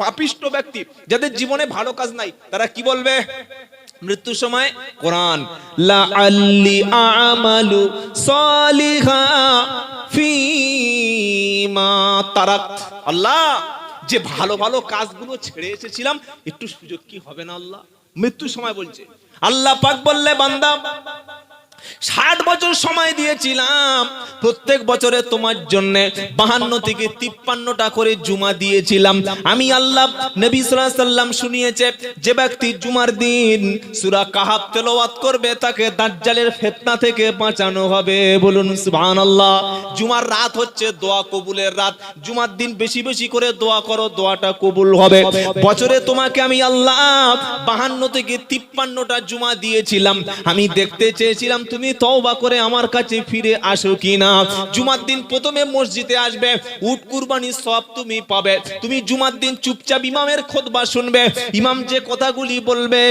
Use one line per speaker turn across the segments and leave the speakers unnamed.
পাপিষ্ট ব্যক্তি যাদের জীবনে ভালো কাজ নাই, তারা কি বলবে? মৃত্যুর সময় কোরআন লা আল্লি আমালু সালিহা ফিমা আল্লাহ, যে ভালো ভালো কাজগুলো ছেড়ে এসেছিলাম, একটু সুযোগ কি হবে না আল্লাহ? মৃত্যুর সময় বলছে। আল্লাহ পাক বললে, বান্দা ষাট বছর সময় দিয়েছিলাম। প্রত্যেক বছরে তোমার জন্য বাহান্ন থেকে তিপ্পান্নটা করে জুমা দিয়েছিলাম। আমি আল্লাহ নবী সাল্লাম শুনিয়েছে, যে ব্যক্তি জুমার দিন সূরা কাহাব তেলাওয়াত করবে, তাকে দাজ্জালের ফিতনা থেকে বাঁচানো হবে। বলুন, সুবহানাল্লাহ। জুমার রাত হচ্ছে দোয়া কবুলের রাত। জুমার দিন বেশি বেশি করে দোয়া করো, দোয়াটা কবুল হবে। বছরে তোমাকে আমি আল্লাহ বাহান্ন থেকে তিপ্পান্নটা জুমা দিয়েছিলাম। আমি দেখতে চেয়েছিলাম তুমি তওবা করে আমার কাছে ফিরে আসো কিনা? জুমার দিন প্রথমে মসজিদে আসবে, উট কুরবানি সব তুমি পাবে। তুমি জুমার দিন চুপচাপ ইমামের খুতবা শুনবে। ইমাম যে কথাগুলি বলবে,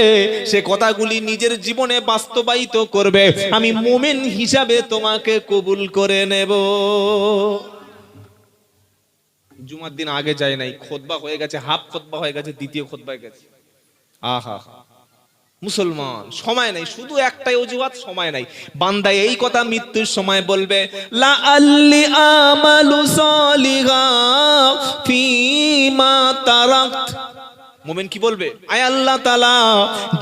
সে কথাগুলি নিজের জীবনে বাস্তবায়িত করবে। আমি মুমিন হিসাবে তোমাকে কবুল করে নেব। জুমার দিন আগে যায় নাই, খোদবা হয়ে গেছে, হাফ খোদবা হয়ে গেছে, দ্বিতীয় খোদবা হয়ে গেছে। আহা মুসলমান, সময় নাই, শুধু একটাই অজুহাত, সময় নাই। বান্দা এই কথা মৃত্যুর সময় বলবে লা আল্লি তারাকত। মোমেন কি বলবে? আয় আল্লাহ তালা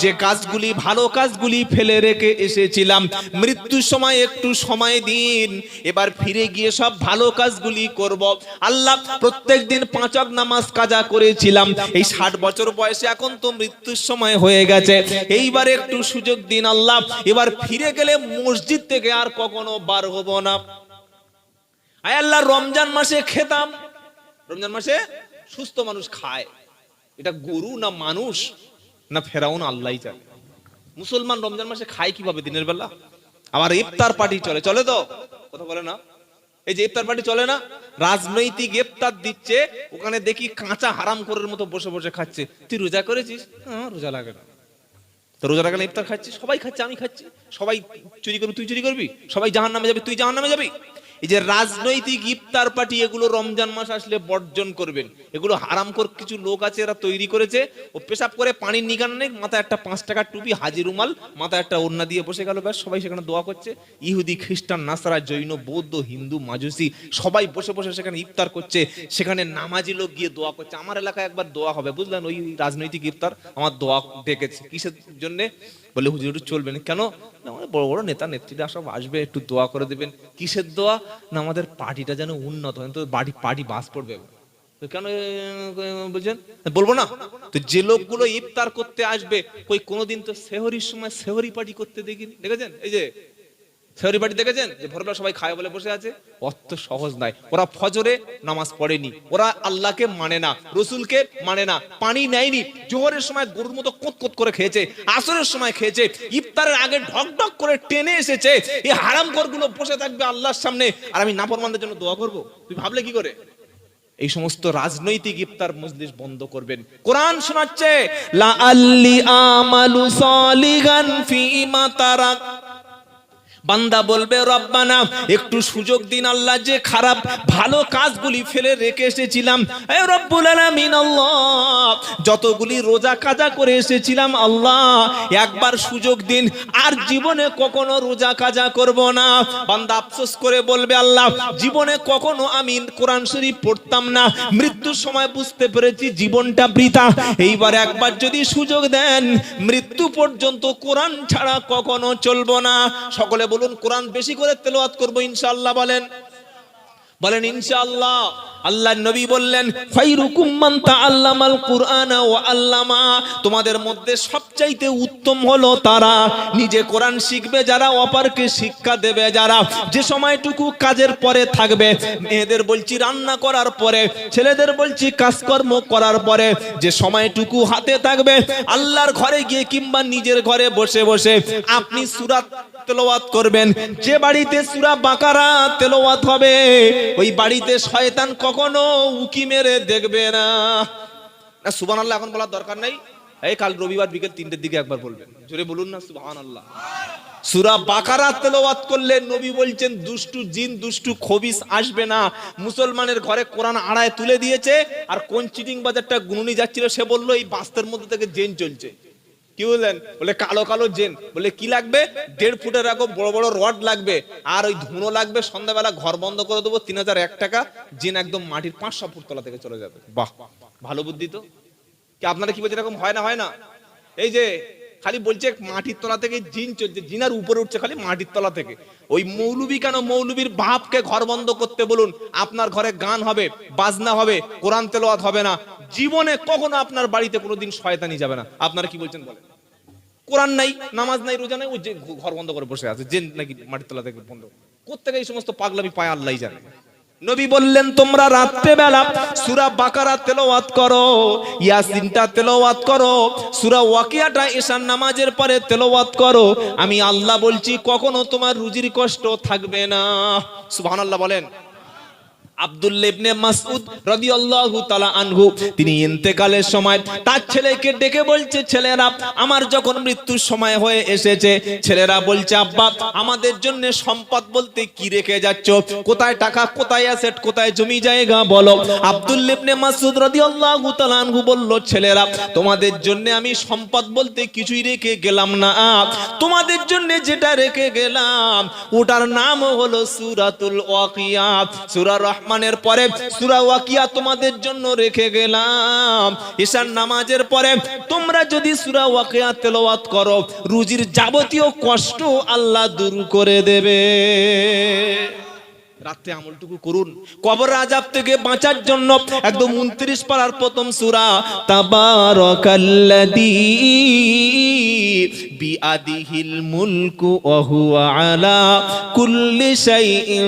যে কাজগুলি, ভালো কাজগুলি ফেলে রেখে এসেছিলাম, মৃত্যুর সময় একটু সময় দিন, এবার ফিরে গিয়ে সব ভালো কাজগুলি করব। আল্লাহ প্রত্যেক দিন পাঁচক নামাজ কাজা করেছিলাম। এই ষাট বছর বয়সে এখন তো মৃত্যুর সময় হয়ে গেছে। এইবার একটু সুযোগ দিন আল্লাহ। এবার ফিরে গেলে মসজিদ থেকে আর কখনো বার হব না। আয় আল্লাহ, রমজান মাসে খেতাম। রমজান মাসে সুস্থ মানুষ খায়। এটা গরু না মানুষ না ফেরাউন আল্লাহ জানে মুসলমান রমজান মাসে খায় কীভাবে দিনের বেলা? আবার ইফতার পার্টি চলে চলে তো? কথা বলে না? এই যে ইফতার পার্টি চলে না? রাজনৈতিক ইফতার দিচ্ছে, ওখানে দেখি কাঁচা হারাম করার মতো বসে বসে খাচ্ছে। তুই রোজা করেছিস? হ্যাঁ রোজা লাগে না। তো রোজা রাখলে ইফতার খাচ্ছি সবাই খাচ্ছে, আমি খাচ্ছি। সবাই চুরি করবি, তুই চুরি করবি? সবাই জাহান নামে যাবি, তুই জাহান নামে যাবি? এই যে রাজনৈতিক ইফতার পার্টি, এগুলো রমজান মাস আসলে বর্জন করবেন। এগুলো হারাম কর কিছু লোক আছে এরা তৈরি করেছে। ও পেশাব করে পানির নিগান নেই, মাথায় একটা পাঁচ টাকার টুপি, হাজির রুমাল, মাথায় একটা ওড়না দিয়ে বসে গেল, ব্যাস, সবাই সেখানে দোয়া করছে। ইহুদি, খ্রিস্টান, নাসারা, জৈন, বৌদ্ধ, হিন্দু, মাজুসি, সবাই বসে বসে সেখানে ইফতার করছে। সেখানে নামাজি লোক গিয়ে দোয়া করছে। আমার এলাকায় একবার দোয়া হবে, বুঝলেন? ওই রাজনৈতিক ইফতার, আমার দোয়া ডেকেছে। কিসের জন্য? বলে, হুজুর চলবে না কেন? বড় বড় নেতা, নেত্রীরা সব আসবে, একটু দোয়া করে দেবেন। কিসের দোয়া? না, আমাদের পার্টিটা যেন উন্নত হয়। তো বাড়ি, পার্টি বাস পড়বে। কেন বলছেন? বলব না? তো যে লোকগুলো ইফতার করতে আসবে ওই কোনোদিন তো সেহরির সময় সেহরি পার্টি করতে দেখিনি। দেখেছেন? এই যে সেহরি পার্টি দেখেছেন? যে ভোরবেলা সবাই খায় বলে বসে আছে? অত সহজ নয়। ওরা ফজরে নামাজ পড়েনি। ওরা আল্লাহকে মানে না, রসুলকে মানে না, পানি নেয়নি। জোহরের সময় গরুর মতো কোত করে খেয়েছে, আসরের সময় খেয়েছে, ইফতারের আগে ঢক ঢক করে টেনে এসেছে। এই হারামগুলো বসে থাকবে আল্লাহর সামনে। আর আমি নাফরমানদের জন্য দোয়া করব। তুই ভাবলে কি করে? এই সমস্ত রাজনৈতিক ইফতার মজলিস বন্ধ করবেন। কোরআন শোনাচ্ছে, লা আল্লি আমালু সালিগান ফিমা তারাক। বান্দা বলবে, রব্বানা, একটু সুযোগ দিন আল্লাহ, যে খারাপ, ভালো কাজগুলি ফেলে রেখে এসেছিলাম। রব্বুল আলামিন আল্লাহ, যতগুলি রোজা কাজা করে এসেছিলাম, আল্লাহ, একবার সুযোগ দিন, আর জীবনে কখনো রোজা কাজা করব না। বান্দা আফসোস করে বলবে, আল্লাহ, জীবনে কখনো আমি কোরআন শরীফ পড়তাম না, মৃত্যুর সময় বুঝতে পেরেছি জীবনটা বৃথা। এইবার একবার যদি সুযোগ দেন, মৃত্যু পর্যন্ত কোরআন ছাড়া কখনো চলবো না। সকলে বলুন কোরআন বেশি করে তেলোয়াত করব ইনশাল্লাহ বলেন। বলেন ইনশাআল্লাহ। আল্লাহ নবী বললেন তোমাদের মধ্যে সবচাইতে উত্তম হলো তারা। নিজে কোরআন শিখবে, যারা অপারকে শিক্ষা দেবে, যারা যে সময়টুকু কাজের পরে থাকবে। মেয়েদের বলছি রান্না করার পরে, ছেলেদের বলছি কাজকর্ম করার পরে, যে সময়টুকু হাতে থাকবে, আল্লাহর ঘরে গিয়ে কিংবা নিজের ঘরে বসে বসে আপনি সুরাত তেলাওয়াত করবেন। যে বাড়িতে সুরা বাকারা তেলাওয়াত হবে, ওই বাড়িতে শয়তান কখনো উকি মেরে দেখবে না। না সুবহানাল্লাহ এখন বলার দরকার নাই। এই কাল রবিবার বিকেল তিনটের দিকে একবার বলবেন। জোরে বলুন না সুবহানাল্লাহ। সুরা বাকারা তেলাওয়াত করলে নবী বলছেন দুষ্টু জিন দুষ্টু খবিস আসবে না। মুসলমানের ঘরে কোরআন আড়ায় তুলে দিয়েছে আর কোন চিটিং বাজারটা গুনুনি যাচ্ছিল সে বলল এই বাস্তের মধ্যে থেকে জেন চলছে। কি বললেন বলে কালো কালো জেন। বলে কি লাগবে? দেড় ফুটের এরকম বড় বড় রড লাগবে। আর ওই ধুনো লাগবে। সন্ধ্যাবেলা ঘর বন্ধ করে দেবো তিন হাজার এক টাকা। জেন একদম মাটির পাঁচশো ফুট তলা থেকে চলে যাবে। বাহ, ভালো বুদ্ধি তো। কি আপনারা কি বলছেন এরকম হয় না হয় না? এই যে, খালি বলছে মাটির তলা থেকে জিন চলছে। জিনার উপরে উঠছে খালি মাটির তলা থেকে। ওই মৌলবি কেন? মৌলবীর বাপকে ঘর বন্ধ করতে বলুন। আপনার ঘরে গান হবে, বাজনা হবে, কোরআন তেলোয়াত হবে না। জীবনে কখনো আপনার বাড়িতে কোনোদিন শয়তানি যাবে না। আপনারা কি বলছেন বলেন? কোরআন নাই, নামাজ নাই, রোজা নাই ও যে ঘর বন্ধ করে বসে আছে যে নাকি মাটির তলা থেকে বন্ধ কোথেকে এই সমস্ত পাগলামি পায় আল্লাহ জানে। নবী বললেন, তোমরা রাত্রে বেলা সুরা বাকারা তেলাওয়াত করো, ইয়াসিনটা তেলাওয়াত করো, সুরা ওয়াকিয়াটা ঈশান নামাজের পরে তেলাওয়াত করো। আমি আল্লাহ বলছি, কখনো তোমার রুজির কষ্ট থাকবে না। সুবহানাল্লাহ বলেন। আব্দুল্লাহ ইবনে মাসউদ রাদিয়াল্লাহু তাআলা আনহু, তিনি ইন্তেকালের সময় তার ছেলেকে ডেকে বলছে, ছেলেরা, আমার যখন মৃত্যুর সময় হয়ে এসেছে, ছেলেরা বলছে, আব্বা, আমাদের জন্য সম্পদ বলতে কি রেখে যাচ্ছ? কোথায় টাকা, কোথায় অ্যাসেট কোথায় জমি জায়গা বলো? আব্দুল্লাহ ইবনে মাসউদ রাদিয়াল্লাহু তাআলা আনহু বলল, ছেলেরা, তোমাদের জন্য আমি সম্পদ বলতে কিছুই রেখে গেলাম না। তোমাদের জন্য যেটা রেখে গেলাম, ওটার নাম হলো সূরাতুল ওয়াকিয়া। সূরা রহমানের পরে সূরা ওয়াকিয়া তোমাদের জন্য রেখে গেলাম। ঈশান নামাজের পরে তোমরা যদি সূরা ওয়াকিয়া তেলাওয়াত করো, রুজির যাবতীয় কষ্ট আল্লাহ দূর করে দেবে। রাত্রে আমলটুকু করুন। কবর আজাব থেকে বাঁচার জন্য একদম উনত্রিশ পারার প্রথম সুরা, তাবারাকাল্লাযী। বিআদিহিল মুলকু ওয়া হুয়া আলা কুল্লি শাইইন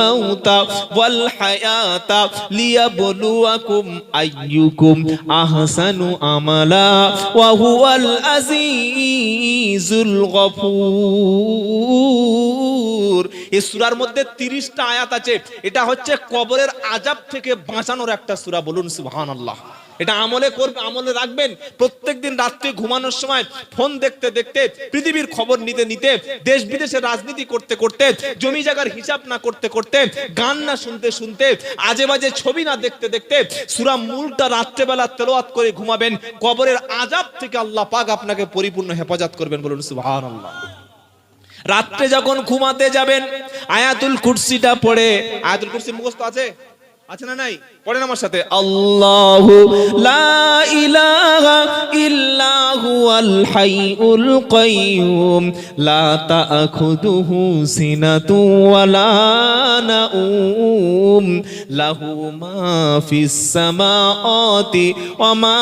মাউতা ওয়াল হায়াতা লিয়াবলুয়াকুম আইয়ুকুম আহসানু আমালা ওয়া হুয়াল আজিজুল গফুর এই সূরার মধ্যে 30টা আয়াত আছে। এটা হচ্ছে কবরের আযাব থেকে বাঁচানোর একটা সূরা। বলুন সুবহানাল্লাহ। এটা আমলে করবে আমলে রাখবেন। প্রত্যেকদিন রাত্রে ঘুমানোর সময় ফোন দেখতে দেখতে পৃথিবীর খবর নিতে নিতে দেশ বিদেশে রাজনীতি করতে করতে, জমি জায়গার হিসাব না করতে করতে, গান না শুনতে শুনতে, আজে বাজে ছবি না দেখতে দেখতে সুরা মূলটা রাত্রেবেলা তেলাওয়াত করে ঘুমাবেন। কবরের আজাব থেকে আল্লাহ পাক আপনাকে পরিপূর্ণ হেফাজত করবেন বলুন, সুবহানাল্লাহ। রাত্রে যখন ঘুমাতে যাবেন, আয়াতুল কুরসিটা পড়ে। আয়াতুল কুরসি মুখস্থ আছে? আছে না নাই? পড়েন আমার সাথে। আল্লাহু লা ইলাহা ইল্লা হুয়াল হাইয়ুল কাইয়ুম। লা তাখুদুহু সিনাতু ওয়ালা নাউম। লাহু মা ফিস সামাওয়াতি ওয়া মা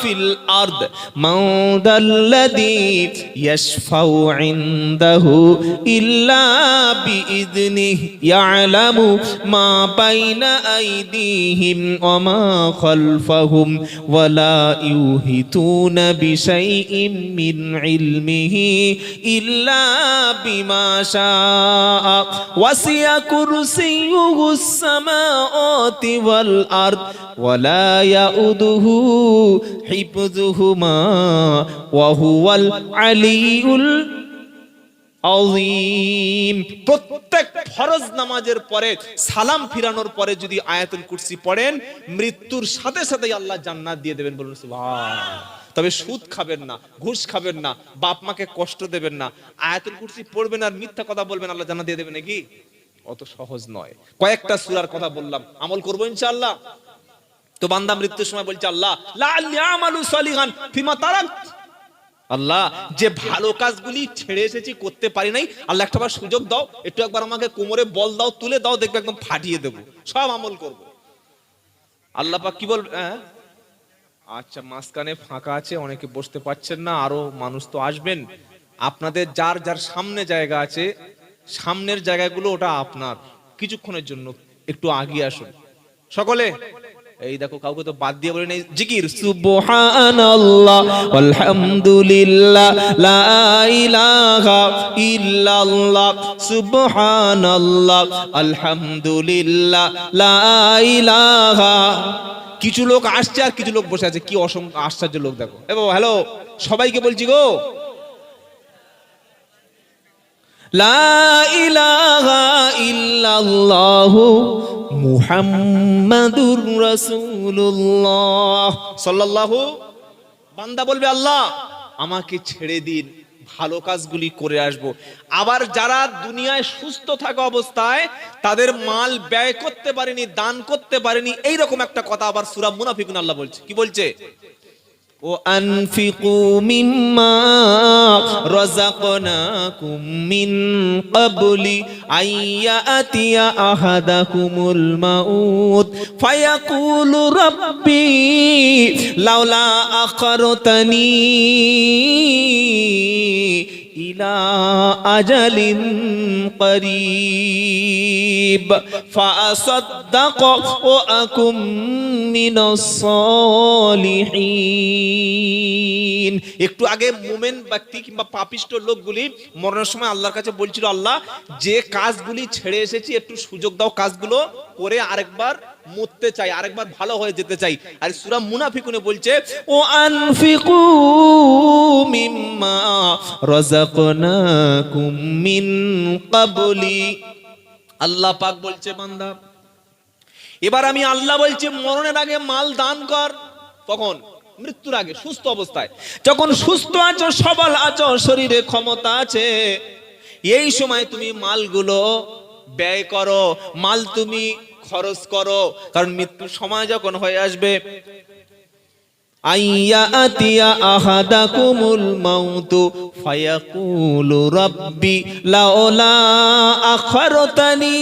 ফিল আরদ। মান দাল্লাযী ইয়াশফাউ ইনদাহু ইল্লা বিইذনিহি ইয়ালামু মা বাইনা أيديهم وما خلفهم ولا يوهتون بشيء من علمه إلا بما شاء وسع كرسيه السماوات والأرض ولا يؤده حفظهما وهو العلي আজিম প্রত্যেক ফরজ নামাজের পরে, সালাম ফিরানোর পরে যদি আয়াতুল কুরসি পড়েন, মৃত্যুর সাথে সাথে আল্লাহ জান্নাত দিয়ে দেবেন বলুন তবে সুদ খাবেন না, ঘুষ খাবেন না, বাপ মাকে কষ্ট দেবেন না। আয়াতুল কুরসি পড়বেন আর মিথ্যা কথা বলবেন, আল্লাহ জান্নাত দিয়ে দেবেন নাকি অত সহজ নয়। কয়েকটা সূরার কথা বললাম, আমল করব ইনশাআল্লাহ? তো বান্দা মৃত্যুর সময় বলছে, আল্লাহ লা আমালু সলিহান ফিমা তারাক। আল্লাহ, যে ভালো কাজগুলি ছেড়ে এসেছি, করতে পারি নাই, আল্লাহ একটা বার সুযোগ দাও, একটু একবার আমাকে কোমরে বল দাও, তুলে দাও, দেখবে একদম ফাটিয়ে দেবো। সব আমল করব। আল্লাহ পাক কি বলবে হ্যাঁ? আচ্ছা মাঝখানে ফাঁকা আছে, অনেকে বসতে পারছেন না, আরও মানুষ তো আসবেন। আপনাদের যার যার সামনে জায়গা আছে, সামনের জায়গাগুলো ওটা আপনার। কিছুক্ষণের জন্য একটু আগিয়ে আসুন। সকলে এই দেখো কাউকে তো বাদ দিয়ে বলে নেই জিকির। সুবহানাল্লাহ আলহামদুলিল্লাহ লা ইলাহা ইল্লাল্লাহ সুবহানাল্লাহ আলহামদুলিল্লাহ লা ইলাহা। কিছু লোক আসছে আর কিছু লোক বসে আছে কি অসংখ্য আশ্চর্য লোক দেখো। এ বাবা হ্যালো সবাইকে বলছি গো। লা ইলাহা ইল্লাল্লাহু মুহাম্মাদুর রাসূলুল্লাহ। সাল্লাল্লাহু, বান্দা বলবে, আল্লাহ, আমাকে ছেড়ে দিন, ভালো কাজগুলি করে আসব। আবার যারা দুনিয়ায় সুস্থ থাকা অবস্থায়, তাদের মাল ব্যয় করতে পারেনি, দান করতে পারেনি এই রকম একটা কথা আবার সূরা মুনাফিকুন আল্লাহ বলছে। কি বলছে? وأنفقوا مما رزقناكم من قبل أن يأتي أحدكم الموت فيقول ربي لولا أخرتني إلى أجل قريب فأصدق وأكن من الصالحين একটু আগে মোমেন ব্যক্তি কিংবা পাপিষ্ট লোকগুলি মরণের সময় আল্লাহর কাছে বলছিল আল্লাহ যে কাজগুলি ছেড়ে এসেছি একটু সুযোগ দাও কাজগুলো করে আরেকবার মরতে চাই, আরেকবার ভালো হয়ে যেতে চাই। আর সূরা মুনাফিকুনে বলছে, ও আনফিকু মিম্মা রাযাকনাকুম মিন ক্বাবলি। আল্লাহ পাক বলছে, বান্দা, এবার আমি আল্লাহ বলছি, মরণের আগে মাল দান কর। কখন? মৃত্যুর আগে, সুস্থ অবস্থায়। যখন সুস্থ আছো, সবল আছো, শরীরে ক্ষমতা আছে, এই সময় তুমি মালগুলো ব্যয় করো। মাল তুমি খরচ করো কারণ মৃত্যুর সময় যখন হয়ে আসবে আইয়া আখারতানি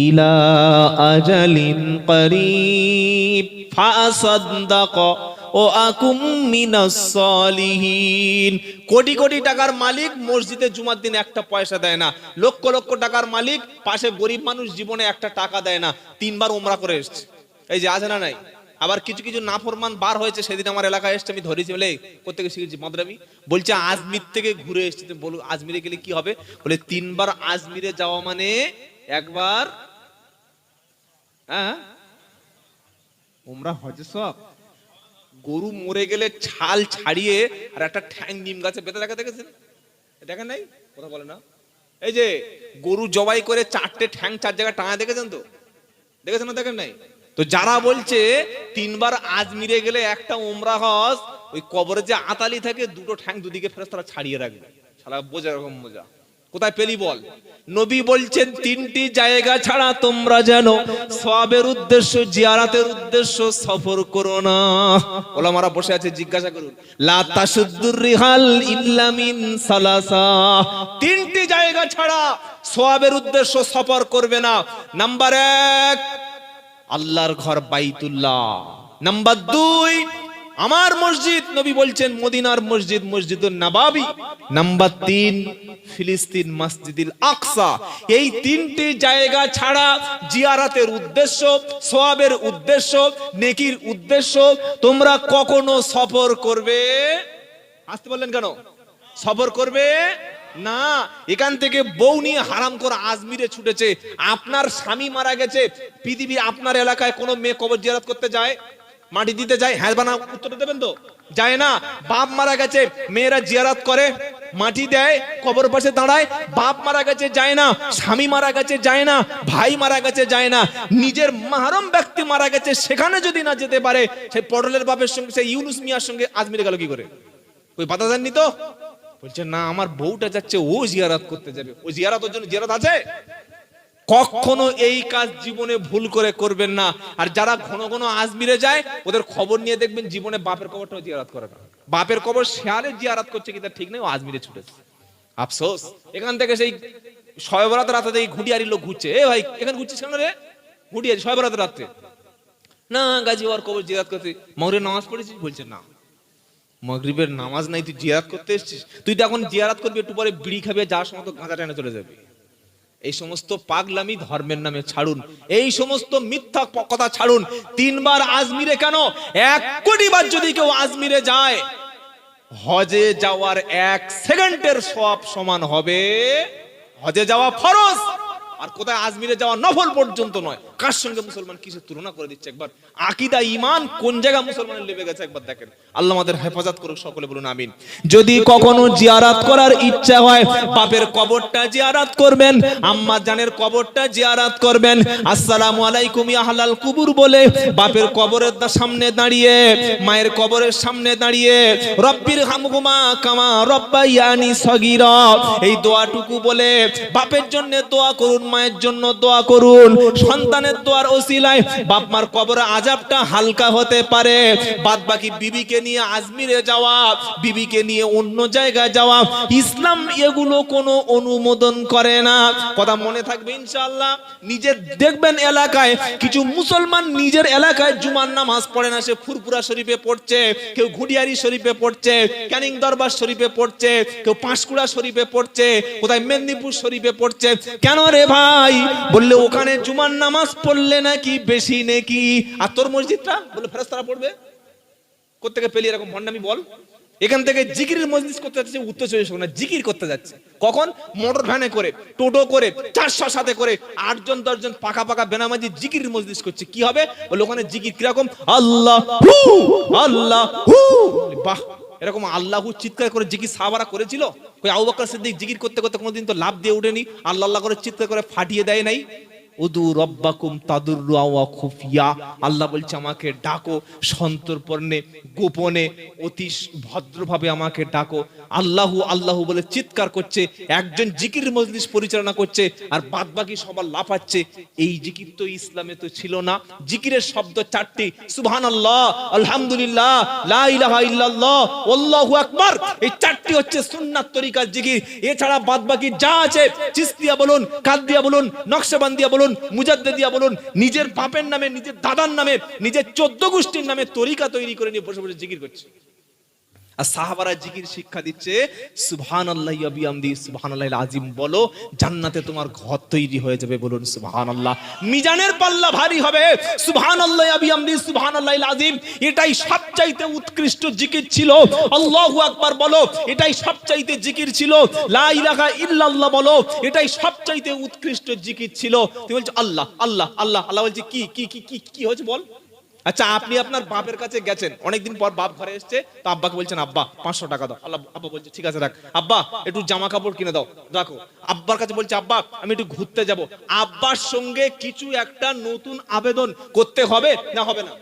ইলা আজালিন করিব ফাসাদ্দাক ও আকুম মিনাস সলিহিন। কোটি কোটি টাকার মালিক মসজিদে জুমার দিন একটা পয়সা দেয় না। লক্ষ লক্ষ টাকার মালিক পাশে গরিব মানুষ জীবনে একটা টাকা দেয় না। তিনবার ওমরা করে এসছে। এই যে আছে না নাই? আবার কিছু কিছু নাফরমান বার হয়েছে, সেদিন আমার এলাকায় এসছে, আমি ধরেছি বলে কোথেকে শিখেছি মদরামি? বলছে, আজমির থেকে ঘুরে এসছি। তুমি বলো আজমিরে গেলে কি হবে? বলে, তিনবার আজমিরে যাওয়া মানে একবার হ্যাঁ ওমরা হজে সব। গরু মরে গেলে ছাল ছাড়িয়ে আর একটা ঠ্যাং নিম গাছে বেঁধে রাখা, দেখেছেন? দেখেন নাই? কথা বলে না? এই যে গরু জবাই করে চারটে ঠ্যাং চার জায়গায় টাঙা দেখেছেন তো? দেখেছেন না, দেখেন নাই? তো যারা বলছে তিনবার আজ আজমিরে গেলে একটা ওমরা হজ, ওই কবরে যে আতালি থাকে, দুটো ঠ্যাং দুদিকে ফেরত তারা ছাড়িয়ে রাখবে। সারা বোঝা রকম বোঝা। কোথায় পেলি বল? নবী বলছেন, তিনটি জায়গা ছাড়া তোমরা যেন সবের উদ্দেশ্য, জিয়ারাতের উদ্দেশ্য সফর করো না। ওলামারা বসে আছে, জিজ্ঞাসা করুন, লা তাসুদ্দুর রিহাল ইল্লা মিন সালাসা। তিনটি জায়গা ছাড়া সওয়াবের উদ্দেশ্য সফর করবে না। নাম্বার এক, আল্লাহর ঘর বাইতুল্লাহ। নাম্বার দুই আমার মসজিদ, নবী বলছেন মদিনার মসজিদ মসজিদুল নবাবি। নাম্বার তিন, ফিলিস্তিন মসজিদুল আকসা। এই তিনটি জায়গা ছাড়া জিয়ারাতের উদ্দেশ্য, সোয়াবের উদ্দেশ্য, নেকির উদ্দেশ্য, তোমরা কখনো সফর করবে? আসতে বললেন কেন? সফর করবে? না, এখান থেকে বউ নিয়ে হারাম করে আজমিরে ছুটেছে। আপনার স্বামী মারা গেছে। পৃথিবী আপনার এলাকায় কোনো মেয়ে কবর জিয়ারাত করতে যায়? মাটি দিতে যায় হ্যাঁ বানা উত্তরটা দেবেন তো? যায় না, বাপ মারা গেছে, মেয়েরা জিয়ারত করে, মাটি দেয়, কবর পাশে দাঁড়ায়, বাপ মারা গেছে, যায় না, স্বামী মারা গেছে, যায় না, ভাই মারা গেছে, যায় না, নিজের মাহরম ব্যক্তি মারা গেছে, সেখানে যদি না যেতে পারে, সেই পটলের বাপের সঙ্গে, সেই ইউনুস মিয়ার সঙ্গে আজমিরে গেল কি করে? ওই বাধা দেননি তো? বলছে, না, আমার বউটা যাচ্ছে, ও জিয়ারাত করতে যাবে। ও জিয়ারাত, ওর জন্য জিয়ারাত আছে? কখনো এই কাজ জীবনে ভুল করে করবেন না। আর যারা ঘন ঘন আজমিরে যায়, ওদের খবর নিয়ে দেখবেন জীবনে বাপের কবরটাও জিয়ারাত করে না। বাপের কবর শেয়ালে জিয়ারাত করছে কি তার ঠিক নেই, ও আজমিরে ছুটেছে। আফসোস। এখান থেকে সেই শয়বরাত রাতে এই ঘুটিয়ারি লোক ঘুরছে, এ ভাই, এখানে ঘুরছিস কেন রে? ঘুটিয়ারি শয়বরাত রাত্রে না, গাজী, ওর কবর জিয়ারাত করতে। মগরের নামাজ পড়েছিস? বলছে, না। মগরিবের নামাজ নাই, তুই জিয়ারাত করতে এসেছিস? তুই তো এখন জিয়ারাত করবি, একটু পরে বিড়ি খাবে যাওয়ার সময় তো গাঁজা টেনে চলে যাবে। এই সমস্ত পাগলামি ধর্মের নামে ছাড়ুন। এই সমস্ত মিথ্যা কথা ছাড়ুন। তিনবার আজমিরে কেন? এক কোটি বার যদি কেউ আজমিরে যায়, হজে যাওয়ার এক সেকেন্ডের সব সমান হবে। হজে যাওয়া ফরজ। আর কোথায় আজমিরে যাওয়া নফল পর্যন্ত নয়। কার সঙ্গে মুসলমান কিসের তুলনা করে দিচ্ছে একবার? আকিদা ইমান কোন জায়গা মুসলমানের লেবে গেছে একবার দেখেন। আল্লাহ আমাদের হেফাজত করুক সকলে বলুন আমিন। যদি কখনো জিয়ারাত করার ইচ্ছা হয় বাপের কবরটা জিয়ারাত করবেন আম্মা জানের কবরটা জিয়ারাত করবেন। আসসালামু আলাইকুম ইয়া হালাল কুবুর বলে বাপের কবরের সামনে দাঁড়িয়ে মায়ের কবরের সামনে দাঁড়িয়ে রব্বির হামহুমা কামা রব্বাইয়ানি সগীরা। এই দোয়াটুকু বলে বাপের জন্য দোয়া করুন মায়ের জন্য দোয়া করুন। সন্তানের দোয়ার ওসিলায় বাপ মার কবরে আজাবটা হালকা হতে পারে। বাদ বাকি বিবিকে নিয়ে আজমিরে যাওয়া, বিবিকে নিয়ে অন্য জায়গায় যাওয়া, ইসলাম এগুলো কোনো অনুমোদন করে না। কথা মনে থাকবে ইনশাআল্লাহ। নিজের দেখবেন এলাকায়, কিছু মুসলমান নিজের এলাকায় জুমার নামাজ পড়ে না, সে ফুরপুরা শরীফে পড়ছে, কেউ ঘুডিয়ারি শরীফে পড়ছে, ক্যানিং দরবার শরীফে পড়ছে, কেউ পাঁশকুড়া শরীফে পড়ছে, কোথায় মেদিনীপুর শরীফে পড়ছে। কেন রে ভাই। বললে, ওখানে জুমার নামাজ পড়লে নাকি বেশি নাকি? আর তোর মসজিদটা? বলে ফেরস্তারা পড়বে। কোথেকে পেলি এরকম ভণ্ডামি বল? এখান থেকে জিকিরের মজলিস করতে যাচ্ছে উত্তর চব্বিশ পরগনা জিকির করতে যাচ্ছে। কখন? মোটর ভ্যানে করে, টোটো করে চারশো সাথে করে, আটজন, দশজন পাকা পাকা বেনামাজি জিকির মজলিস করছে। কি হবে? ওখানে জিকির কীরকম? আল্লাহ আল্লাহ বাহ এরকম আল্লাহ চিৎকার করে জিকির সাহাবারা করেছিল? ওই আবু বকর সিদ্দিক জিকির করতে করতে কোনোদিন তো লাভ দিয়ে উঠেনি? আল্লাহ আল্লাহ করে চিৎকার করে ফাটিয়ে দেয় নাই? উদু রব্বাকুম ওয়া খুফিয়া। আল্লাহ বলছে, আমাকে ডাকো সন্তর্পণে, গোপনে, অতি ভদ্রভাবে আমাকে ডাকো। আল্লাহু আল্লাহু বলে চিৎকার করছে, একজন জিকির মজলিস পরিচালনা করছে, আর বাদ বাকি সবার লাফাচ্ছে। এই জিকির তো ইসলামে তো ছিল না। জিকিরের শব্দ চারটি। আলহামদুলিল্লাহ ইল্লাল্লাহ, আল্লাহু আকবার। এই চারটি হচ্ছে সুন্নাত তরিকার জিকির। এছাড়া বাদ বাকি যা আছে, চিস্তিয়া বলুন, কাদিয়া বলুন, নকশবন্দিয়া বলুন মুজাদ্দিদিয়া বলুন, নিজের পাপের নামে, নিজের দাদার নামে, নিজের চোদ্দ গোষ্ঠীর নামে তরিকা তৈরি করে নিয়ে বসে বসে জিকির করছে। সাহাবারা জিকির শিক্ষা দিচ্ছে সুবহান আল্লাহ ইয়াবিয়ামদি সুবহান আল্লাহ আজিম বলো, জান্নাতে তোমার ঘর তৈরি হয়ে যাবে বলুন সুবহান আল্লাহ মিজানের পাল্লা ভারী হবে সুবহান আল্লাহ ইয়াবিয়ামদি সুবহান আল্লাহ আজিম এটাই সবচাইতে উৎকৃষ্ট জিকির ছিল। আল্লাহু আকবার, বলো, এটাই সবচাইতে জিকির ছিল। লা ইলাহা ইল্লাল্লাহ, বলো, এটাই সবচাইতে উৎকৃষ্ট জিকির ছিল। তুমি বলছো, আল্লাহ আল্লাহ আল্লাহ আল্লাহ বলছে, কি কি কি কি কি হয়েছে বল? আচ্ছা আপনি আপনার বাপের কাছে গেছেন, অনেকদিন পর বাপ ঘরে এসছে, তো আব্বাকে বলছেন, আব্বা, পাঁচশো টাকা দাও। আল্লাহ, আব্বা বলছে, ঠিক আছে, রাখ। আব্বা, একটু জামা কাপড় কিনে দাও, রাখো। আব্বার কাছে বলছে, আব্বা, আমি একটু ঘুরতে যাব। আব্বার সঙ্গে কিছু একটা নতুন আবেদন করতে হবে না হবে না?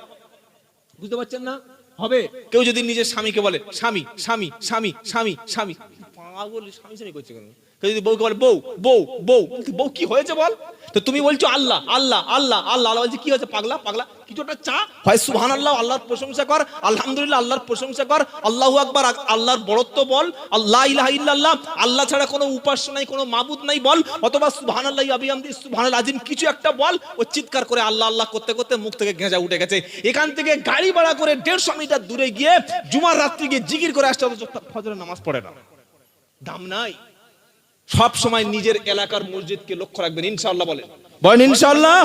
বুঝতে পারছেন না? হবে। কেউ যদি নিজের স্বামীকে বলে, স্বামী স্বামী স্বামী স্বামী স্বামী। পাগল স্বামী স্বামী করছে কেন? যদি বউকে বলে, বউ বউ বউ বউ কি হয়েছে বল? তো তুমি বলছো, আল্লাহ আল্লাহ আল্লাহ আল্লাহ। আল্লাহ কি হয়েছে? পাগলা পাগলা, কিছু একটা চা? হয় সুহান আল্লাহ আল্লাহর প্রশংসা কর, আলহামদুলিল্লাহ, আল্লাহর প্রশংসা কর, আল্লাহু আকবার আল্লাহর বড়ত্ব বল আল্লাহ ইলাহা ইল্লাল্লাহ, আল্লাহ ছাড়া কোনো উপাস্য নাই, কোনো মাবুদ নাই বল, অথবা সুহান আল্লাহ আবিয়ামদি সুবহানাল আজিম, কিছু একটা বল। ও চিৎকার করে আল্লাহ আল্লাহ করতে করতে মুখ থেকে গেঁজা উঠে গেছে। এখান থেকে গাড়ি ভাড়া করে দেড়শো মিটার দূরে গিয়ে জুমার রাত্রি গিয়ে জিগির করে আসতে অথচ ফজরের নামাজ পড়ে না। দাম নাই। সব সময় নিজের এলাকার মসজিদকে লক্ষ্য রাখবেন ইনশাআল্লাহ বলেন। বলেন ইনশাআল্লাহ।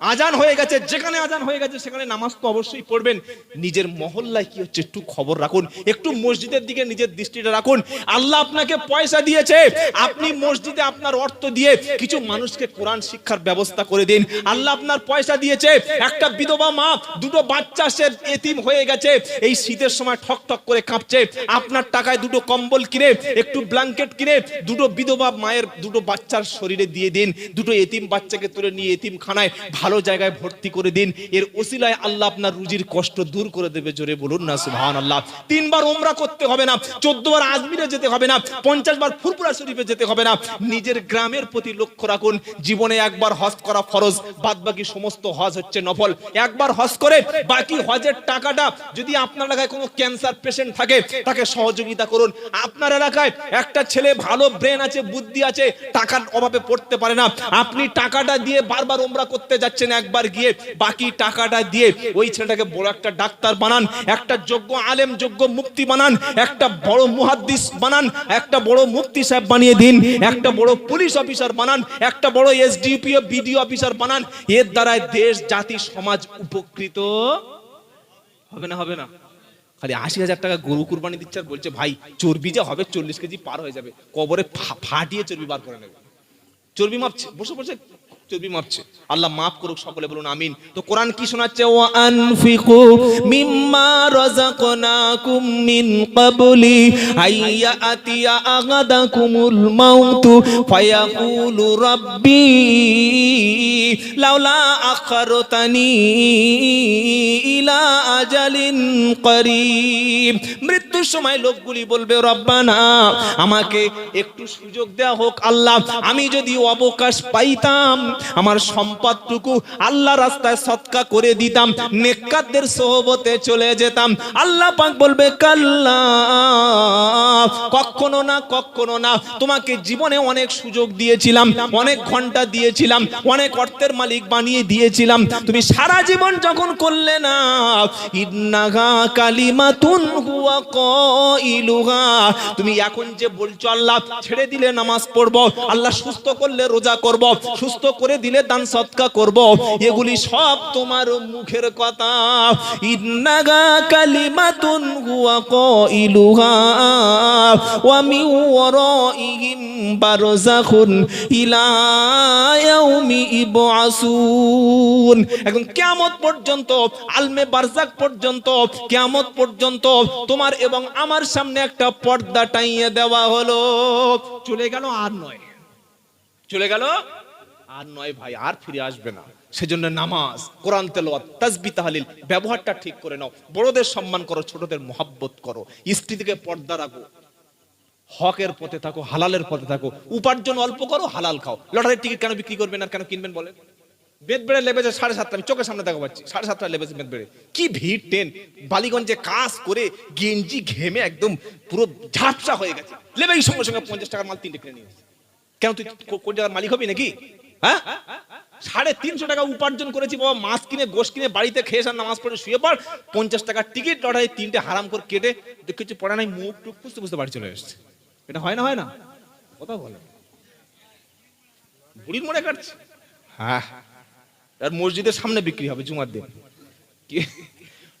আজান হয়ে গেছে, যেখানে আজান হয়ে গেছে সেখানে নামাজ তো অবশ্যই পড়বেন। নিজের মহল্লায় কি হচ্ছে একটু খবর রাখুন, একটু মসজিদের দিকে নিজের দৃষ্টিটা রাখুন। আল্লাহ আপনাকে পয়সা দিয়েছে, আপনি মসজিদে আপনার অর্থ দিয়ে কিছু মানুষকে কোরআন শিক্ষার ব্যবস্থা করে দিন। আল্লাহ আপনার পয়সা দিয়েছে, একটা বিধবা মা, দুটো বাচ্চা সে এতিম হয়ে গেছে, এই শীতের সময় ঠক ঠক করে কাঁপছে। আপনার টাকায় দুটো কম্বল কিনে, একটু ব্ল্যাঙ্কেট কিনে, দুটো বিধবা মায়ের দুটো বাচ্চার শরীরে দিয়ে দিন, দুটো এতিম বাচ্চাকে তুলে নিয়ে এতিম খানায় ভালো জায়গায় ভর্তি করে দিন। এর ওসিলায় আল্লাহ আপনার রুজির কষ্ট দূর করে দেবে, জোরে বলুন না সুবহান আল্লাহ তিনবার ওমরা করতে হবে না চোদ্দ বার আজমিরে যেতে হবে না পঞ্চাশ বার ফুরপুরা শরীফে যেতে হবে না। নিজের গ্রামের প্রতি লক্ষ্য রাখুন, জীবনে একবার হজ করা ফরজ বাদ বাকি সমস্ত হজ হচ্ছে নফল। একবার হজ করে বাকি হজের টাকাটা যদি আপনার এলাকায় কোনো ক্যান্সার পেশেন্ট থাকে, তাকে সহযোগিতা করুন। আপনার এলাকায় একটা ছেলে ভালো ব্রেন আছে, বুদ্ধি আছে, টাকার অভাবে পড়তে পারে না। আপনি টাকাটা দিয়ে বারবার ওমরা করতে যাচ্ছেন একবার গিয়ে, বাকি টাকাটা দিয়ে ওই ছেলেটাকে বড় একটা ডাক্তার বানান, একটা যোগ্য আলেম, যোগ্য মুক্তি বানান, একটা বড় মুহাদ্দিস বানান, একটা বড় মুক্তি সাহেব বানিয়ে দিন, একটা বড় পুলিশ অফিসার বানান, একটা বড় এসডিপিও বিডিও অফিসার বানান। এর দ্বারাই দেশ, জাতি, সমাজ উপকৃত হবে না হবে না। খালি আশি হাজার টাকা গরু কুরবানি দিচ্ছে আর বলছে, ভাই, চর্বি যে হবে, চল্লিশ কেজি পার হয়ে যাবে। কবরে ফাটিয়ে চর্বি বার করে নেবে। চর্বি মাপছে, বসে বসে চর্বি মাপছে। আল্লাহ মাফ করুক সকলে, বলুন আমিন। তো কোরআন কি শোনাচ্ছে? ও আনফিকু মিম্মা রাযাকনাকুম মিন ক্বাবলি আইয়া আতিয়া আগাদাকুমুল মাউতু, ফায়াকুলু রাব্বি লাউলা আখারতানি ইলা আজালিন করিম মৃত্যুর সময় লোকগুলি বলবে, রব্বানা, আমাকে একটু সুযোগ দেয়া হোক আল্লাহ, আমি যদি অবকাশ পাইতাম আমার সম্পদটুকু আল্লাহ রাস্তায় সৎকা করে দিতাম, নেককারদের সোহবতে চলে যেতাম। আল্লাহ পাক বলবে, কাল্লা, কখনো না কখনো না। তোমাকে জীবনে অনেক সুযোগ দিয়েছিলাম, অনেক ঘণ্টা দিয়েছিলাম, অনেক অর্থের মালিক বানিয়ে দিয়েছিলাম। তুমি সারা জীবন যখন করলে না ইন্নাগা কালিমাতুন হুয়া কাইলুহা তুমি এখন যে বলছো, আল্লাহ ছেড়ে দিলে নামাজ পড়ব, আল্লাহ সুস্থ করলে রোজা করব, সুস্থ করে দিলে দান সৎকা করব। এগুলি সব তোমার মুখের কথা। ইন্নাগা কালিমাতুন হুয়া কাইলুহা। ওয়া মিন ওয়ারাইহিম বারযাখুন ইলা ইয়াউমি এখন কিয়ামত পর্যন্ত, আলমে বারজাক পর্যন্ত, কিয়ামত পর্যন্ত তোমার এবং আমার সামনে একটা পর্দা টাইয়ে দেওয়া হলো। চলে গেল আর নয়। চলে গেল আর নয় ভাই, আর ফিরে আসবে না। সেজন্য নামাজ, কোরআন তেলাওয়াত, তাসবিহ, তাহলিল, ব্যবহারটা ঠিক করে নাও। বড়দের সম্মান করো, ছোটদের মোহাব্বত করো। স্ত্রী থেকে পর্দা রাখো। হকের পথে থাকো, হালালের পথে থাকো। উপার্জন অল্প করো, হালাল খাও। লটারির টিকিট কেন বিক্রি করবেন আর কেন কিনবেন বলেন? বেদ বেড়ে লেবেছে সাড়ে সাতটা, আমি চোখের সামনে দেখা পাচ্ছি। সাড়ে সাতটা লেবেছে বেদ বেড়ে কি ভিড়, টেন। বালিগঞ্জে কাজ করে গেঞ্জি ঘেমে একদম পুরো ঝাপসা হয়ে গেছে। লেবেই সঙ্গে সঙ্গে পঞ্চাশ টাকার মাল তিনটে কিনে নিয়ে কেন তুই কোন জায়গার মালিক হবি নাকি? হ্যাঁ? সাড়ে তিনশো টাকা উপার্জন করেছি, বাবা, মাছ কিনে, গোশ কিনে, বাড়িতে খেয়ে এসে নামাজ পড়ে শুয়ে পড়, পঞ্চাশ টাকার টিকিট লটারি, তিনটে হারাম করে কেটে কিছু পড়া নাই, মুখ টুক বুঝতে বুঝতে বাড়ি চলে এসছে। এটা হয় না হয় না? কথা বলে। বুড়ির মোড়ে কাটছে? হ্যাঁ। আর মসজিদের সামনে বিক্রি হবে, জুমার দিন।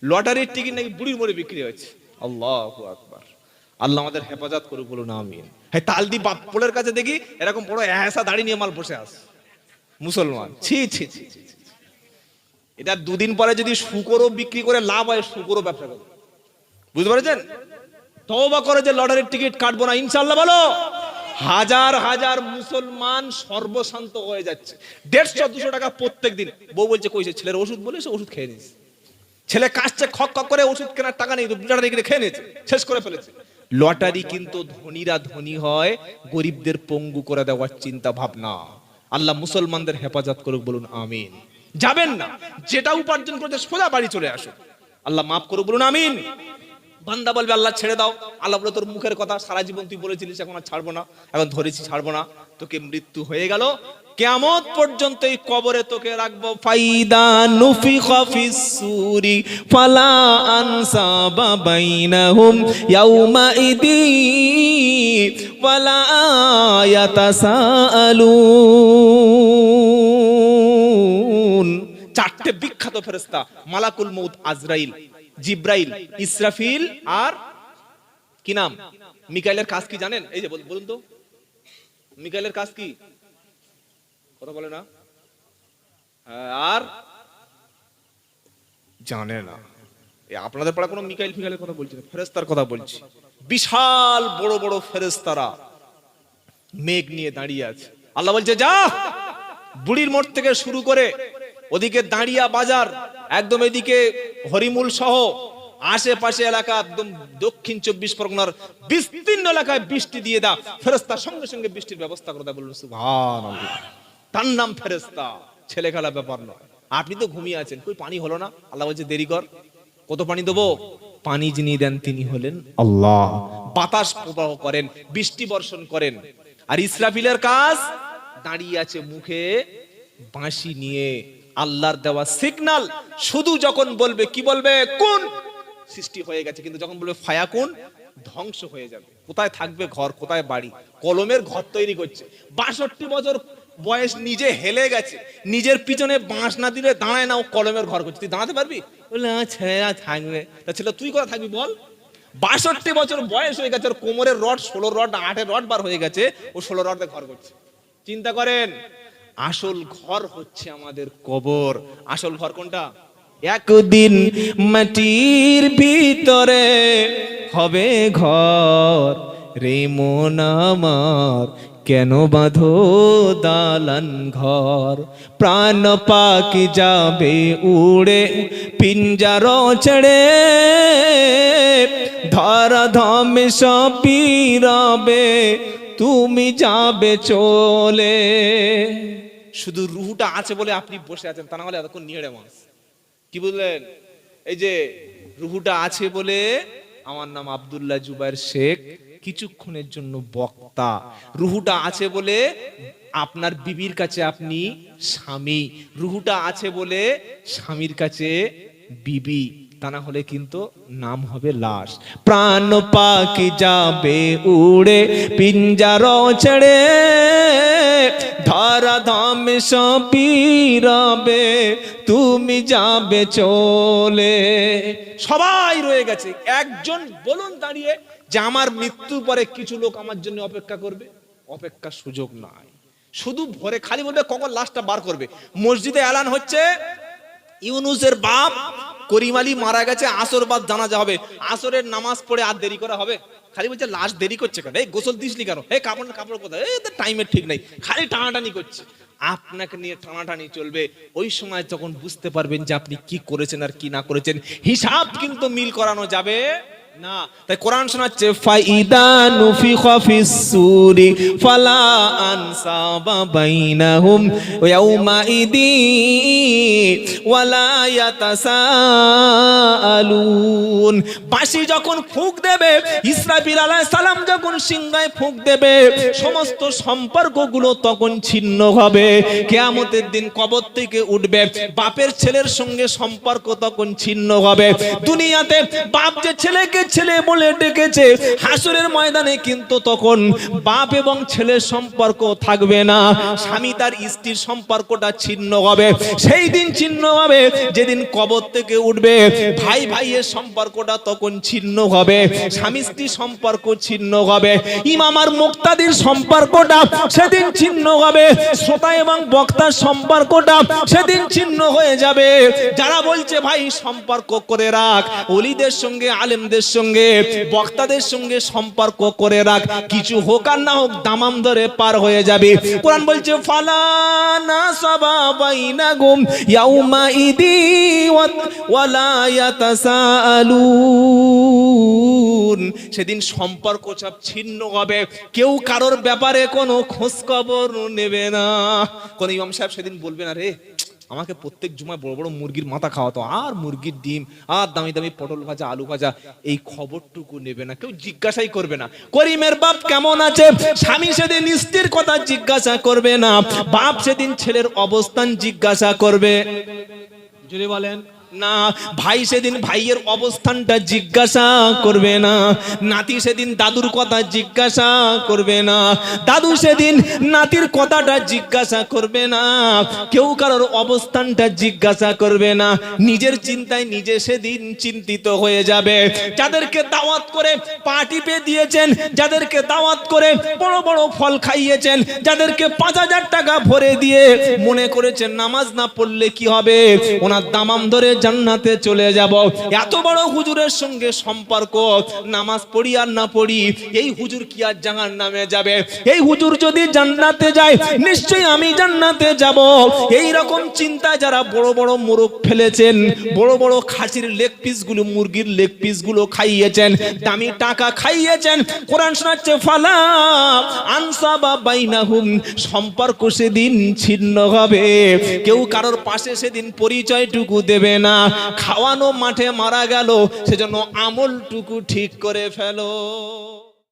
লটারির টিকিট নাকি বুড়ির মোড়ে বিক্রি হচ্ছে আল্লাহ আকবার। আল্লাহ আমাদের হেফাজত করুক বলুন, আমিন। হ্যাঁ তালদি বাপ্পলের কাছে দেখি, এরকম বড় এসা দাড়ি নিয়ে মাল বসে আস মুসলমান। ছি ছি ছি। এটা দুদিন পরে যদি শুকরও বিক্রি করে লাভ হয়, শুকরও ব্যবসা করবে। বুঝতে পেরেছেন? তওবা করে যে লটারির টিকিট কাটবো না ইনশাল্লাহ বলো। হাজার হাজার মুসলমান সর্বশান্ত হয়ে যাচ্ছে। দেড়শো, দুশো টাকা প্রত্যেক দিন বউ বলছে কইছে ছেলের ওষুধ বলে, সে ওষুধ খেয়ে নিস ছেলে কাশছে, খক খক করে ওষুধ কেনার টাকা নেই লটারি কিনে খেয়ে নিয়েছে, শেষ করে ফেলেছে। লটারি কিন্তু ধনীরা ধনী হয়, গরিবদের পঙ্গু করে দেওয়ার চিন্তা ভাবনা। আল্লাহ মুসলমানদের হেফাজত করুক বলুন আমিন। যাবেন না। যেটা উপার্জন করতে সোজা বাড়ি চলে আসুন আল্লাহ মাফ করুক বলুন আমিন। বান্দা বলবে, আল্লাহ ছেড়ে দাও। আল্লাহ বলে, তোর মুখের কথা সারা জীবন তুই বলেছিলিস, এখন আর ছাড়বো না, এখন ধরেছি ছাড়বো না। তোকে মৃত্যু হয়ে গেল। কেমন পর্যন্ত এই কবরে তোকে রাখব। ফাইদা নুফিখা ফিস সুরি, ফালা আনসাবা বাইনাহুম ইয়াউমা ইদি ওয়ালা ইয়াতাসাআলুন। চারটে বিখ্যাত ফেরেশতা, মালাকুল মউত আজরাইল। জিব্রাইল ইসরাফিল আর কি নাম? মিকাইলের কাজ কি জানেন? এই যে বলুন তো। মিকাইলের কাজ কি? কথা বলে না। হ্যাঁ, আর? জানে না। আপনাদের পাড়া কোনো মিকাইল ফিকাইলের কথা বলছি না ফেরেস্তার কথা বলছি। বিশাল বড় বড় ফেরেস্তারা মেঘ নিয়ে দাঁড়িয়ে আছে। আল্লাহ বলছে যা বুড়ির মোড় থেকে শুরু করে ওদিকে দাঁড়িয়া বাজার একদম এদিকে হরিমুল সহ আশেপাশে এলাকা একদম দক্ষিণ চব্বিশ পরগনার বিস্তীর্ণ এলাকায় বৃষ্টি দিয়ে দাও ফেরেস্তার সঙ্গে সঙ্গে বৃষ্টির ব্যবস্থা করে বলুন সুবহানাল্লাহ। তার নাম ফেরেস্তা ছেলে খেলা ব্যাপার নয়। আপনি তো ঘুমিয়ে আছেন। কই পানি হলো না? আল্লাহ বলছে, দেরি কর। কত পানি দেবো? পানি যিনি দেন, তিনি হলেন আল্লাহ। বাতাস প্রবাহ করেন, বৃষ্টি বর্ষণ করেন। আর ইসরাফিলের কাজ, দাঁড়িয়ে আছে মুখে বাঁশি নিয়ে। আল্লাহর দেওয়া সিগনাল শুধু যখন বলবে, কি বলবে? কোন? সৃষ্টি হয়ে গেছে, কিন্তু যখন বলবে ফায়াকুন ধ্বংস হয়ে যাবে। কোথায় থাকবে ঘর, কোথায় বাড়ি? কলমের ঘর তৈরি করছে। বাষট্টি বছর বয়স নিজে হেলে গেছে। নিজের পিছনে বাঁশ না দিলে দাঁড়ায় না, ও কলমের ঘর করছে। তুই দাঁড়াতে পারবি? বললে ছেলেরা থাকবে। তা ছেলে, তুই কোথায় থাকবি বল? বাষট্টি বছর বয়স হয়ে গেছে, ওর কোমরের রড, ষোলো রড, আটের রড বার হয়ে গেছে, ও ষোলো রড ঘর করছে। চিন্তা করেন আসল ঘর হচ্ছে আমাদের কবর। আসল ঘর কোনটা? একদিন মাটির ভিতরে হবে ঘর। রে মন আমার, কেন বাঁধো দালান ঘর? প্রাণ পাখি যাবে উড়ে, পিঞ্জার ছেড়ে। ধর ধমে সপিরাবে তুমি যাবে চলে। শুধু রুহুটা আছে বলে আপনি বসে আছেন, তা না হলে এতক্ষণ নিয়ে মাস। কি বললেন? এই যে রুহুটা আছে বলে আমার নাম আবদুল্লাহ জুবাইর শেখ, কিছুক্ষণের জন্য বক্তা। রুহুটা আছে বলে আপনার বিবির কাছে আপনি স্বামী। রুহুটা আছে বলে স্বামীর কাছে বিবি। তা না হলে কিন্তু নাম হবে লাশ। প্রাণ পাখি যাবে উড়ে, পিঞ্জার ছেড়ে ধরা ধাম সপিরাবে তুমি যাবে চলে। সবাই রয়ে গেছে। একজন বলুন দাঁড়িয়ে যে আমার মৃত্যু পরে কিছু লোক আমার জন্য অপেক্ষা করবে। অপেক্ষার সুযোগ নাই। শুধু ভরে খালি বলবে কখন লাশটা বার করবে। মসজিদে এলান হচ্ছে ইউনুসের বাপ করিম আলী মারা গেছে, আসর বাদ জানাজা হবে। আসরের নামাজ পড়ে আর দেরি করা হবে? খালি বলছে, লাশ দেরি করছে কেন? এই গোসল দিসনি কেন? এই কাপড় কাপড় কোথায়? এই টাইমের ঠিক নাই। খালি টানাটানি করছে। আপনাকে নিয়ে টানাটানি চলবে। ওই সময় তখন বুঝতে পারবেন যে আপনি কি করেছেন আর কি না করেছেন। হিসাব কিন্তু মিল করানো যাবে। বাঁশি যখন ফুঁক দেবে, ইসরাফিল আলাইহিস সালাম যখন সিংহায় ফুঁক দেবে, সমস্ত সম্পর্কগুলো তখন ছিন্ন হবে। কিয়ামতের দিন কবর থেকে উঠবে, বাপের ছেলের সঙ্গে সম্পর্ক তখন ছিন্ন হবে। দুনিয়াতে বাপ যে ছেলেকে ছেলে বলে ডেকেছে, হাসুরের ময়দানে কিন্তু তখন বাপ এবং ছেলের সম্পর্ক থাকবে না। স্বামী তার স্ত্রীর সম্পর্কটা ছিন্ন হবে। সেই দিন ছিন্ন হবে, যেদিন কবর থেকে উঠবে, ভাই ভাইয়ের সম্পর্কটা তখন ছিন্ন হবে, স্বামী স্ত্রীর সম্পর্ক ছিন্ন হবে, ইমাম আর মুক্তাদির সম্পর্কটা সেদিন ছিন্ন হবে, শ্রোতা এবং বক্তার সম্পর্কটা সেদিন ছিন্ন হয়ে যাবে। যারা বলছে, ভাই, সম্পর্ক করে রাখ। অলিদের সঙ্গে, আলেমদের সঙ্গে, বক্তাদের সঙ্গে সম্পর্ক করে রাখ। কিছু হোক আর না হোক দামাম ধরে পার হয়ে যাবে। কোরআন বলছে, ফালানা সাবা বাইনা গুম ইয়াউমা ইদি ওয়ালা ইয়াতাসাআলুন। সেদিন সম্পর্ক সব ছিন্ন হবে। কেউ কারোর ব্যাপারে কোনো খোঁজ খবর নেবে না। কোন ইমাম সাহেব সেদিন বলবে না, রে আমাকে প্রত্যেক জুমায় বড় বড় মুরগির মাথা খাওয়াতো। আর মুরগির ডিম, আর দামি দামি পটল ভাজা, আলু ভাজা, এই খবরটুকু নেবে না, কেউ জিজ্ঞাসাই করবে না। করিমের বাপ কেমন আছে? স্বামী সেদিন স্ত্রীর কথা জিজ্ঞাসা করবে না। বাপ সেদিন ছেলের অবস্থান জিজ্ঞাসা করবে। যদি বলেন। না। ভাই সেদিন ভাইয়ের অবস্থানটা জিজ্ঞাসা করবে না। নাতি সেদিন দাদুর কথা জিজ্ঞাসা করবে না। দাদু সেদিন নাতির কথাটা জিজ্ঞাসা করবে না। কেউ কারোর অবস্থানটা জিজ্ঞাসা করবে না। নিজের চিন্তায় নিজে সেদিন চিন্তিত হয়ে যাবে। যাদেরকে দাওয়াত করে পা টিপে দিয়েছেন, যাদেরকে দাওয়াত করে বড় বড় ফল খাইয়েছেন, যাদেরকে পাঁচ হাজার টাকা ভরে দিয়ে মনে করেছেন, নামাজ না পড়লে কি হবে? ওনার দামাম ধরে জান্নাতে চলে যাব। এত বড় হুজুরের সঙ্গে সম্পর্ক, নামাজ পড়ি আর না পড়ি, এই হুজুর কি আর জাহান নামে যাবে? এই হুজুর যদি জান্নাতে যায়, নিশ্চয়ই আমি জান্নাতে যাব। এই রকম চিন্তা যারা বড় বড় মোরগ ফেলেছেন, বড় বড় খাসির লেগ পিসগুলো মুরগির লেগ পিসগুলো খাইয়েছেন, দামি টাকা খাইয়েছেন, কোরআন শোনাচ্ছে, ফালা আনসাবা বাইনাহুম সম্পর্ক সেদিন ছিন্ন হবে। কেউ কারোর পাশে সেদিন পরিচয়টুকু দেবে না খাওয়ানো মাঠে মারা গেল সেজন্য আমলটুকু ঠিক করে ফেলো।